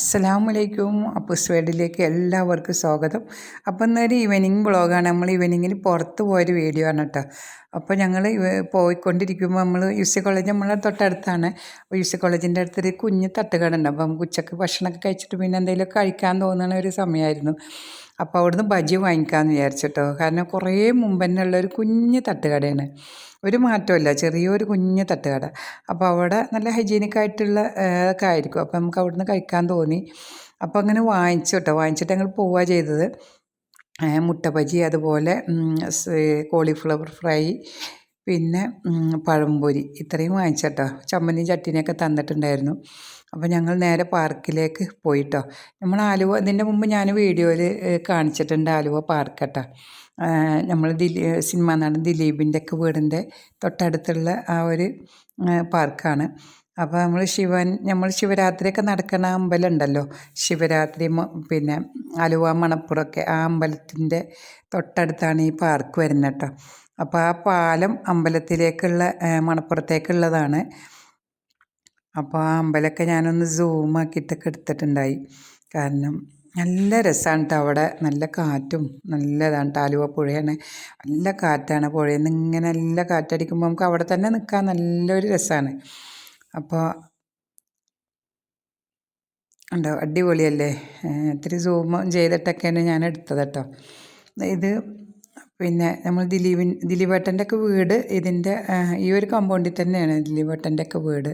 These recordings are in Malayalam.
അസ്സലാമലൈക്കും. അപ്പൂസ് വേൾഡിലേക്ക് എല്ലാവർക്കും സ്വാഗതം. അപ്പം ഇന്നൊരു ഈവനിങ് ബ്ലോഗാണ് നമ്മൾ ഈവനിങ്ങിന് പുറത്ത് പോയൊരു വീഡിയോ ആണ് കേട്ടോ അപ്പോൾ ഞങ്ങൾ പോയിക്കൊണ്ടിരിക്കുമ്പോൾ നമ്മൾ യു സി കോളേജ് നമ്മളെ തൊട്ടടുത്താണ്. യു സി കോളേജിന്റെ അടുത്തൊരു കുഞ്ഞ് തട്ടുകടുണ്ട്. അപ്പം ഉച്ചയ്ക്ക് ഭക്ഷണമൊക്കെ കഴിച്ചിട്ട് പിന്നെ എന്തെങ്കിലും കഴിക്കാൻ തോന്നുന്ന ഒരു സമയമായിരുന്നു അപ്പോൾ അവിടുന്ന് ബജി വാങ്ങിക്കാമെന്ന് വിചാരിച്ചിട്ടോ. കാരണം കുറേ മുമ്പ് തന്നെ ഉള്ളൊരു കുഞ്ഞ് തട്ടുകടയാണ്. ഒരു മാറ്റമില്ല ചെറിയൊരു കുഞ്ഞ് തട്ടുകട. അപ്പോൾ അവിടെ നല്ല ഹൈജീനിക് ആയിട്ടുള്ള ഒക്കെ ആയിരിക്കും. അപ്പോൾ നമുക്ക് അവിടുന്ന് കഴിക്കാൻ തോന്നി. അപ്പോൾ അങ്ങനെ വാങ്ങിച്ചു കേട്ടോ. വാങ്ങിച്ചിട്ട് ഞങ്ങൾ പോവുക ചെയ്തത്. മുട്ട ബജി അതുപോലെ കോളിഫ്ലവർ ഫ്രൈ പിന്നെ പഴംപൊരി ഇത്രയും വാങ്ങിച്ചട്ടോ. ചമ്മന്തിയും ചട്ടിനിയൊക്കെ തന്നിട്ടുണ്ടായിരുന്നു. അപ്പോൾ ഞങ്ങൾ നേരെ പാർക്കിലേക്ക് പോയിട്ടോ. നമ്മൾ ആലുവ ഇതിന്റെ മുമ്പ് ഞാൻ വീഡിയോയിൽ കാണിച്ചിട്ടുണ്ട് ആലുവ പാർക്ക് കേട്ടോ. നമ്മൾ ദിലീ സിനിമ നടൻ ദിലീപിന്റെ ഒക്കെ വീടിന്റെ തൊട്ടടുത്തുള്ള ആ ഒരു പാർക്കാണ്. അപ്പോൾ നമ്മൾ ശിവൻ നമ്മൾ ശിവരാത്രിയൊക്കെ നടക്കുന്ന അമ്പലം ഉണ്ടല്ലോ ശിവരാത്രി പിന്നെ ആലുവ മണപ്പുറമൊക്കെ ആ അമ്പലത്തിന്റെ തൊട്ടടുത്താണ് ഈ പാർക്ക് വരുന്നത് കേട്ടോ. അപ്പോൾ ആ പാലം അമ്പലത്തിലേക്കുള്ള മണപ്പുറത്തേക്കുള്ളതാണ്. അപ്പോൾ ആ അമ്പലമൊക്കെ ഞാനൊന്ന് സൂം ആക്കിയിട്ടൊക്കെ എടുത്തിട്ടുണ്ടായി. കാരണം നല്ല രസമാണ് കേട്ടോ അവിടെ. നല്ല കാറ്റും നല്ലതാണ്. ആലുവ പുഴയാണ്. നല്ല കാറ്റാണ് പുഴയിൽ നിന്ന് ഇങ്ങനെ നല്ല കാറ്റടിക്കുമ്പോൾ നമുക്ക് അവിടെ തന്നെ നിൽക്കാൻ നല്ലൊരു രസമാണ് അപ്പോൾ ഉണ്ടോ? അടിപൊളിയല്ലേ? ഇത്തിരി സൂം ചെയ്തിട്ടൊക്കെയാണ് ഞാൻ എടുത്തത് കേട്ടോ. ഇത് പിന്നെ നമ്മൾ ദിലീപിൻ ദിലീപേട്ടന്റെ ഒക്കെ വീട് ഇതിന്റെ ഈ ഒരു കമ്പൗണ്ടിൽ തന്നെയാണ് ദിലീപേട്ടന്റെ ഒക്കെ വീട്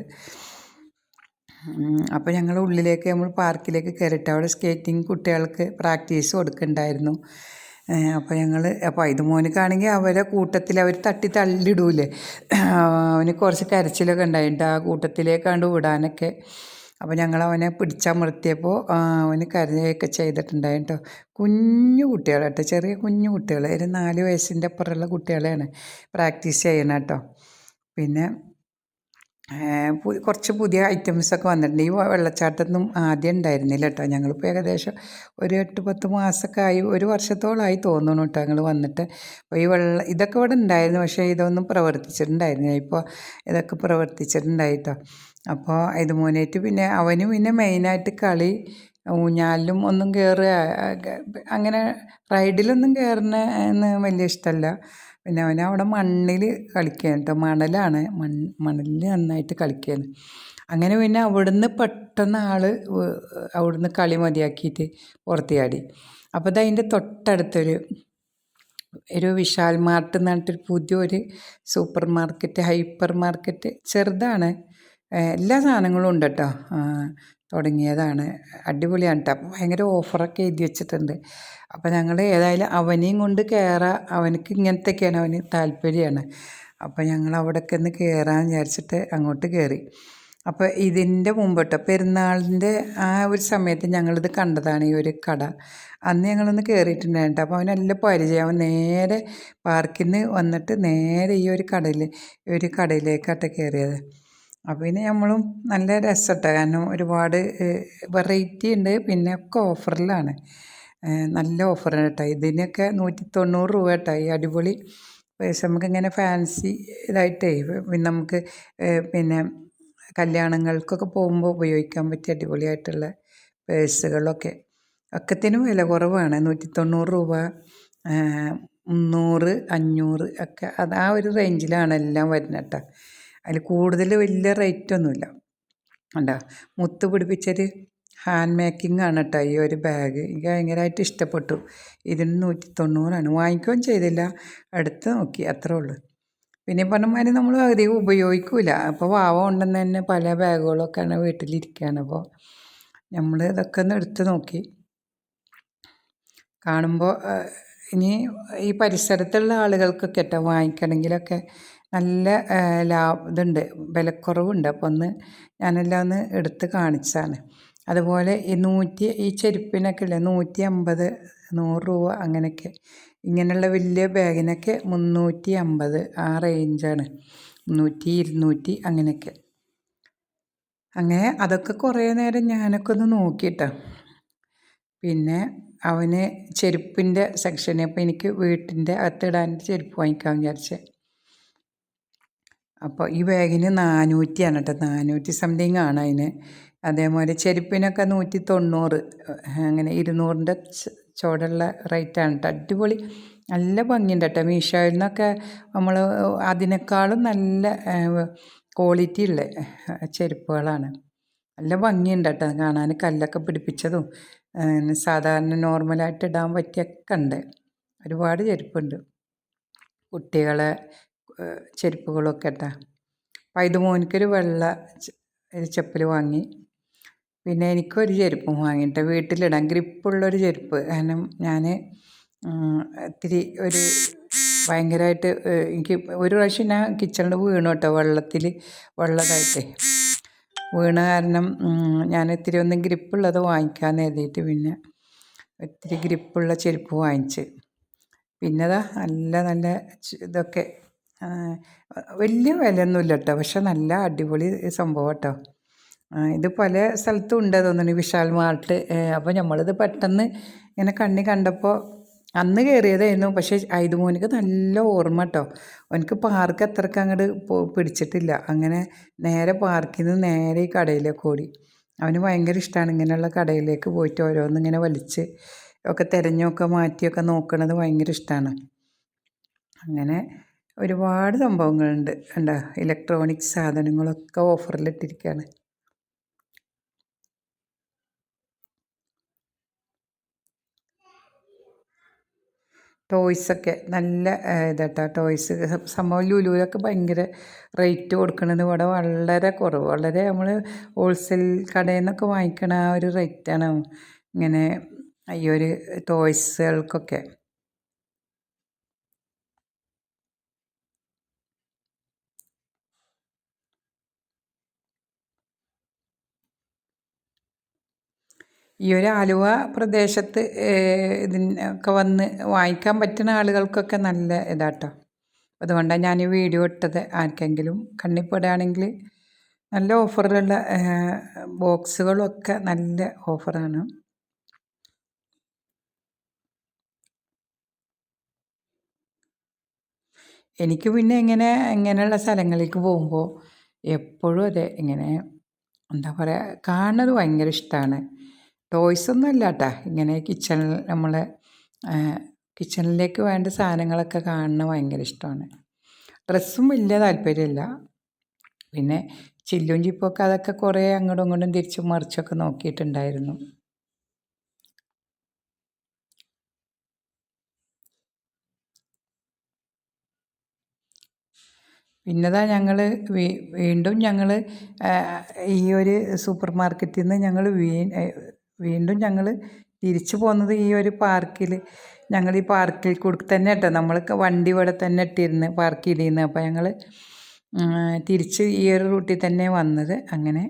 അപ്പോൾ ഞങ്ങൾ ഉള്ളിലേക്ക് നമ്മൾ പാർക്കിലേക്ക് കയറിയിട്ട് അവിടെ സ്കേറ്റിംഗ് കുട്ടികൾക്ക് പ്രാക്ടീസ് കൊടുക്കുന്നുണ്ടായിരുന്നു അപ്പോൾ ഞങ്ങൾ അപ്പോൾ ഇത് മോനിക്കാണെങ്കിൽ അവരെ കൂട്ടത്തിൽ അവർ തട്ടി തള്ളിടൂലേ. അവന് കുറച്ച് കരച്ചിലൊക്കെ ഉണ്ടായിട്ട് ആ കൂട്ടത്തിലേക്കാണ്ട് വിടാനൊക്കെ. അപ്പോൾ ഞങ്ങൾ അവനെ പിടിച്ചമർത്തിയപ്പോൾ അവന് കരയൊക്കെ ചെയ്തിട്ടുണ്ടായി കേട്ടോ കുഞ്ഞു കുട്ടികളാട്ടോ ചെറിയ കുഞ്ഞു കുട്ടികൾ ഒരു നാല് വയസ്സിന്റെ അപ്പുറമുള്ള കുട്ടികളെയാണ് പ്രാക്ടീസ് ചെയ്യണം കേട്ടോ പിന്നെ കുറച്ച് പുതിയ ഐറ്റംസൊക്കെ വന്നിട്ടുണ്ട്. ഈ വെള്ളച്ചാട്ടമൊന്നും ആദ്യം ഉണ്ടായിരുന്നില്ല കേട്ടോ ഞങ്ങളിപ്പോൾ ഏകദേശം ഒരു എട്ട് പത്ത് മാസമൊക്കെ ആയി ഒരു വർഷത്തോളമായി തോന്നുന്നു കേട്ടോ ഞങ്ങൾ വന്നിട്ട്. അപ്പോൾ ഈ വെള്ള ഇതൊക്കെ ഇവിടെ ഉണ്ടായിരുന്നു പക്ഷേ ഇതൊന്നും പ്രവർത്തിച്ചിട്ടുണ്ടായിരുന്നില്ല. ഇപ്പോൾ ഇതൊക്കെ പ്രവർത്തിച്ചിട്ടുണ്ടായിട്ടോ അപ്പോൾ ഇത് മോനായിട്ട് പിന്നെ അവന് പിന്നെ മെയിനായിട്ട് കളി ഊഞ്ഞാലിലും ഒന്നും കയറുക അങ്ങനെ റൈഡിലൊന്നും കയറുന്ന എന്ന് വലിയ ഇഷ്ടമല്ല. പിന്നെ അവൻ അവിടെ മണ്ണിൽ കളിക്കുകയാണ് കേട്ടോ മണലാണ് മൺ മണലിൽ നന്നായിട്ട് കളിക്കുകയാണ് അങ്ങനെ പിന്നെ അവിടുന്ന് പെട്ടെന്ന് ആൾ അവിടുന്ന് കളി മതിയാക്കിയിട്ട് പുറത്തിയാടി. അപ്പോൾ ഇത് അതിന്റെ തൊട്ടടുത്തൊരു ഒരു വിശാൽ മാർട്ട് എന്ന് പറഞ്ഞിട്ടൊരു പുതിയൊരു സൂപ്പർ മാർക്കറ്റ് ഹൈപ്പർ മാർക്കറ്റ് ചെറുതാണ്. എല്ലാ സാധനങ്ങളും ഉണ്ട് കേട്ടോ തുടങ്ങിയതാണ്. അടിപൊളിയാണ് കേട്ടോ ഭയങ്കര ഓഫറൊക്കെ എഴുതി വെച്ചിട്ടുണ്ട്. അപ്പോൾ ഞങ്ങൾ ഏതായാലും അവനെയും കൊണ്ട് കയറാം അവനക്ക് ഇങ്ങനത്തെയൊക്കെയാണ് അവന് താല്പര്യമാണ്. അപ്പോൾ ഞങ്ങൾ അവിടെയൊക്കെ ഒന്ന് കയറാമെന്ന് വിചാരിച്ചിട്ട് അങ്ങോട്ട് കയറി അപ്പോൾ ഇതിന്റെ മുമ്പ് പെരുന്നാളിന്റെ ആ ഒരു സമയത്ത് ഞങ്ങളിത് കണ്ടതാണ് ഈ ഒരു കട. അന്ന് ഞങ്ങളൊന്ന് കയറിയിട്ടുണ്ടായിട്ട് അപ്പോൾ നല്ല പരിചയം. അവൻ നേരെ പാർക്കിൽ നിന്ന് വന്നിട്ട് നേരെ ഈ ഒരു കടയിൽ ഒരു കടയിലേക്കാട്ടെ കയറിയത് അപ്പോൾ പിന്നെ നമ്മളും നല്ല രസട്ടോ. കാരണം ഒരുപാട് വെറൈറ്റി ഉണ്ട്. പിന്നെ ഒക്കെ ഓഫറിലാണ്. നല്ല ഓഫറാണ് കേട്ടോ ഇതിനൊക്കെ നൂറ്റി തൊണ്ണൂറ് രൂപ കേട്ടോ ഈ അടിപൊളി പേഴ്സ് നമുക്കിങ്ങനെ ഫാൻസി ഇതായിട്ടേ പിന്നെ നമുക്ക് പിന്നെ കല്യാണങ്ങൾക്കൊക്കെ പോകുമ്പോൾ ഉപയോഗിക്കാൻ പറ്റിയ അടിപൊളിയായിട്ടുള്ള പേഴ്സുകളൊക്കെ. ഒക്കത്തിനും വില കുറവാണ്. നൂറ്റി തൊണ്ണൂറ് രൂപ മുന്നൂറ് അഞ്ഞൂറ് ഒക്കെ. അത് ആ ഒരു റേഞ്ചിലാണ് എല്ലാം വരുന്നത് കേട്ടോ അതിൽ കൂടുതൽ വലിയ റേറ്റൊന്നുമില്ല കണ്ടോ? മുത്ത് പിടിപ്പിച്ചൊരു ഹാൻഡ് മേക്കിംഗ് ആണ് കേട്ടോ ഈ ഒരു ബാഗ് എനിക്ക് ഭയങ്കരമായിട്ട് ഇഷ്ടപ്പെട്ടു. ഇതിന് നൂറ്റി തൊണ്ണൂറാണ് വാങ്ങിക്കുകയും ചെയ്തില്ല. എടുത്ത് നോക്കി അത്രേ ഉള്ളൂ. പിന്നെ പറഞ്ഞമാതിരി നമ്മൾ അധികം ഉപയോഗിക്കില്ല അപ്പോൾ വാവ ഉണ്ടെന്ന് തന്നെ പല ബാഗുകളൊക്കെയാണ് വീട്ടിലിരിക്കുകയാണ് അപ്പോൾ നമ്മൾ ഇതൊക്കെ ഒന്ന് എടുത്ത് നോക്കി. കാണുമ്പോൾ ഇനി ഈ പരിസരത്തുള്ള ആളുകൾക്കൊക്കെ കേട്ടോ വാങ്ങിക്കണമെങ്കിലൊക്കെ നല്ല ലാഭ ഇതുണ്ട്. വിലക്കുറവുണ്ട്. അപ്പോൾ ഒന്ന് ഞാനെല്ലാം ഒന്ന് എടുത്ത് കാണിച്ചാണ്. അതുപോലെ ഈ നൂറ്റി ഈ ചെരുപ്പിനൊക്കെ ഇല്ലേ നൂറ്റി അമ്പത് നൂറ് രൂപ അങ്ങനെയൊക്കെ. ഇങ്ങനെയുള്ള വലിയ ബാഗിനൊക്കെ മുന്നൂറ്റി അമ്പത് ആ റേഞ്ചാണ്. മുന്നൂറ്റി ഇരുന്നൂറ്റി അങ്ങനെയൊക്കെ. അങ്ങനെ അതൊക്കെ കുറേ നേരം ഞാനൊക്കെ ഒന്ന് നോക്കിയിട്ടോ. പിന്നെ അവന് ചെരുപ്പിന്റെ സെക്ഷനെ അപ്പോൾ എനിക്ക് വീട്ടിന്റെ അകത്തിടാന്റെ ചെരുപ്പ് വാങ്ങിക്കാൻ വിചാരിച്ചേ അപ്പോൾ ഈ ബാഗിന് നാനൂറ്റിയാണ് കേട്ടോ നാനൂറ്റി സംതിങ് ആണ് അതിന് അതേപോലെ ചെരുപ്പിനൊക്കെ നൂറ്റി തൊണ്ണൂറ് അങ്ങനെ ഇരുന്നൂറിന്റെ ചോടുള്ള റേറ്റാണ് കേട്ടോ അടിപൊളി നല്ല ഭംഗിയുണ്ട് കേട്ടോ മീഷോയിൽ നിന്നൊക്കെ നമ്മൾ അതിനേക്കാളും നല്ല ക്വാളിറ്റി ഉള്ള ചെരുപ്പുകളാണ്. നല്ല ഭംഗിയുണ്ട് കേട്ടോ കാണാൻ കല്ലൊക്കെ പിടിപ്പിച്ചതും സാധാരണ നോർമലായിട്ട് ഇടാൻ പറ്റിയൊക്കെ ഉണ്ട്. ഒരുപാട് ചെരുപ്പുണ്ട്. കുട്ടികളെ ചെരുപ്പുകളൊക്കെ കേട്ടോ അപ്പോൾ മോനിക്കൊരു വെള്ള ചെപ്പൽ വാങ്ങി. പിന്നെ എനിക്കൊരു ചെരുപ്പും വാങ്ങിയിട്ട് വീട്ടിലിടാൻ ഗ്രിപ്പുള്ളൊരു ചെരുപ്പ്. കാരണം ഞാൻ ഇത്തിരി ഒരു ഭയങ്കരമായിട്ട് എനിക്ക് ഒരു പ്രാവശ്യം ഞാൻ കിച്ചണിൽ വീണു കേട്ടോ. വെള്ളത്തിൽ വെള്ളതായിട്ട്. വീണ കാരണം ഞാൻ ഇത്തിരി ഒന്ന് ഗ്രിപ്പുള്ളത് വാങ്ങിക്കാമെന്ന് എഴുതിയിട്ട് പിന്നെ ഒത്തിരി ഗ്രിപ്പുള്ള ചെരുപ്പ് വാങ്ങിച്ച്. പിന്നെതാ നല്ല നല്ല ഇതൊക്കെ വലിയ വിലയൊന്നുമില്ല കേട്ടോ പക്ഷെ നല്ല അടിപൊളി സംഭവം കേട്ടോ ഇത് പല സ്ഥലത്തും ഉണ്ട് തോന്നുന്നു വിശാൽ മാർട്ട്. അപ്പോൾ നമ്മളിത് പെട്ടെന്ന് ഇങ്ങനെ കണ്ണി കണ്ടപ്പോൾ അന്ന് കയറിയതായിരുന്നു. പക്ഷേ ഐതുമോനിക്ക് നല്ല ഓർമ്മ കേട്ടോ അവനക്ക് പാർക്ക് അത്രയ്ക്ക് അങ്ങോട്ട് പിടിച്ചിട്ടില്ല. അങ്ങനെ നേരെ പാർക്കിൽ നിന്ന് നേരെ ഈ കടയിലേക്ക് ഓടി. അവന് ഭയങ്കര ഇഷ്ടമാണ് ഇങ്ങനെയുള്ള കടയിലേക്ക് പോയിട്ട് ഓരോന്നിങ്ങനെ വലിച്ച് ഒക്കെ തിരഞ്ഞൊക്കെ മാറ്റിയൊക്കെ നോക്കണത് ഭയങ്കര ഇഷ്ടമാണ് അങ്ങനെ ഒരുപാട് സംഭവങ്ങളുണ്ട്. എന്താ ഇലക്ട്രോണിക് സാധനങ്ങളൊക്കെ ഓഫറിലിട്ടിരിക്കുകയാണ് ടോയ്സൊക്കെ നല്ല ഇതാട്ടാ. ടോയ്സ് സംഭവം ലുലുവിലൊക്കെ ഭയങ്കര റേറ്റ് കൊടുക്കുന്നത് ഇവിടെ വളരെ കുറവ്. വളരെ നമ്മൾ ഹോൾസെയിൽ കടയിൽ നിന്നൊക്കെ വാങ്ങിക്കണ ആ ഒരു റേറ്റാണ് ഇങ്ങനെ ഈ ഒരു ടോയ്സുകൾക്കൊക്കെ ഈ ഒരു ആലുവ പ്രദേശത്ത് ഇതിനൊക്കെ വന്ന് വാങ്ങിക്കാൻ പറ്റുന്ന ആളുകൾക്കൊക്കെ നല്ല ഇതാട്ടോ. അതുകൊണ്ടാണ് ഞാൻ ഈ വീഡിയോ ഇട്ടത്. ആർക്കെങ്കിലും കണ്ണിപ്പെടുകയാണെങ്കിൽ നല്ല ഓഫറിലുള്ള ബോക്സുകളൊക്കെ നല്ല ഓഫറാണ്. എനിക്ക് പിന്നെ ഇങ്ങനെ ഇങ്ങനെയുള്ള സ്ഥലങ്ങളിലേക്ക് പോകുമ്പോൾ എപ്പോഴും അതെ ഇങ്ങനെ എന്താ പറയുക കാണുന്നത് ഭയങ്കര ഇഷ്ടമാണ്. ടോയ്സ് ഒന്നും ഇല്ല കേട്ടോ ഇങ്ങനെ കിച്ചണിൽ നമ്മളെ കിച്ചണിലേക്ക് വേണ്ട സാധനങ്ങളൊക്കെ കാണുന്നത് ഭയങ്കര ഇഷ്ടമാണ്. ഡ്രസ്സും വലിയ താല്പര്യമില്ല. പിന്നെ ചില്ലും ചിപ്പൊക്കെ അതൊക്കെ കുറേ അങ്ങോട്ടും ഇങ്ങോട്ടും തിരിച്ചും മറിച്ചൊക്കെ നോക്കിയിട്ടുണ്ടായിരുന്നു. പിന്നെതാ ഞങ്ങൾ വീണ്ടും ഞങ്ങൾ ഈ ഒരു സൂപ്പർ മാർക്കറ്റിൽ നിന്ന് ഞങ്ങൾ വീ വീണ്ടും ഞങ്ങൾ തിരിച്ചു പോകുന്നത് ഈ ഒരു പാർക്കിൽ ഞങ്ങൾ ഈ പാർക്കിൽ കൂടി തന്നെ കേട്ടോ നമ്മൾ വണ്ടി ഇവിടെ തന്നെ ഇട്ടിരുന്ന് പാർക്ക് ചെയ്തിരുന്നു അപ്പോൾ ഞങ്ങൾ തിരിച്ച് ഈ ഒരു റൂട്ടിൽ തന്നെ വന്നത്. അങ്ങനെ